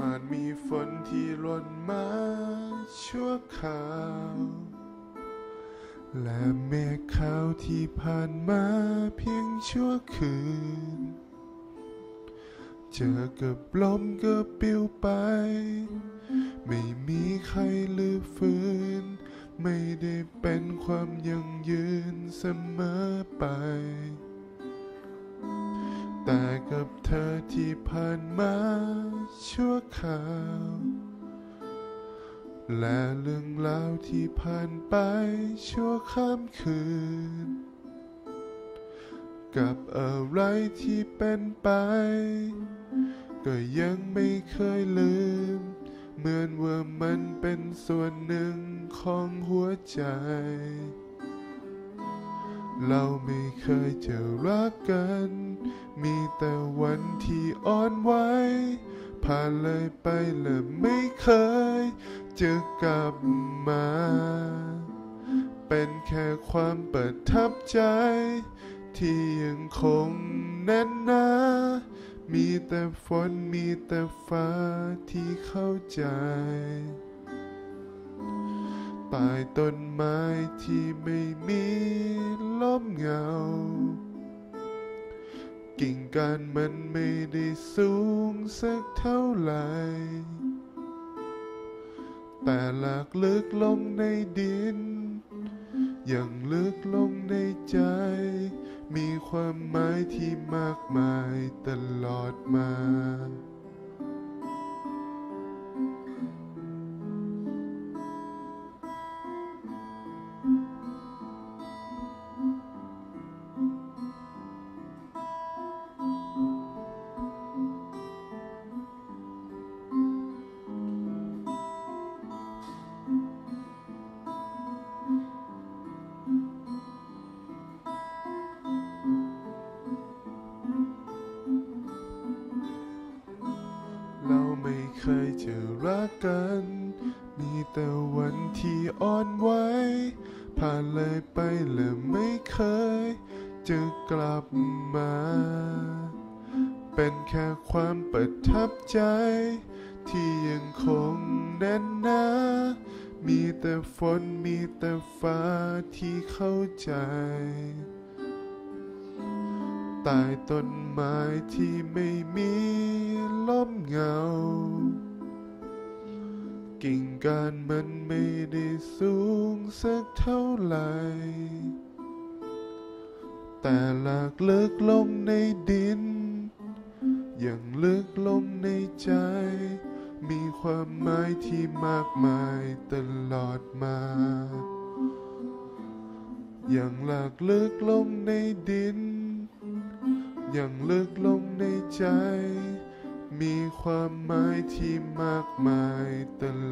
อาจมีฝนที่หล่นมาชั่วคราว และเมฆขาวที่ผ่านมาเพียงชั่วคืน เจอกับลมก็ปลิวไป ไม่มีใครลือฟื้น ไม่ได้เป็นความยั่งยืนเสมอไป แต่กับเธอที่ผ่านมาชั่วคราว และเรื่องราวที่ผ่านไปชั่วข้ามคืน กับอะไรที่เป็นไป ก็ยังไม่เคยลืม เหมือนว่ามันเป็นส่วนหนึ่งของหัวใจ เราไม่เคยจะรักกัน มีแต่วันที่อ่อนไหว ผ่านเลยไปและไม่เคยจะกลับมา เป็นแค่ความประทับใจ ที่ยังคงแน่นหนามีแต่ฝนมีแต่ฟ้าที่เข้าใจ ใต้ต้นไม้ที่ไม่มีลมเงา กิ่งก้านมันไม่ได้สูงสักเท่าไหร่ แต่หลากลึกลงในดิน อย่างลึกลงในใจ มีความหมายที่มากมายตลอดมา เคยจะรักกัน มีแต่วันที่อ่อนไหว ผ่านเลยไปและไม่เคย จะกลับมา เป็นแค่ความประทับใจ ที่ยังคงแน่นหนามีแต่ฝนมีแต่ฟ้าที่เข้าใจใต้ต้นไม้ที่ไม่มีลมเงา กิ่งก้านมันไม่ได้สูงสักเท่าไหร่ แต่หลากลึกลงในดิน อย่างลึกลงในใจ มีความหมายที่มากมายตลอดมา อย่างหลากลึกลงในดิน อย่างลึกลงในใจมีความหมายที่มากมายตลอด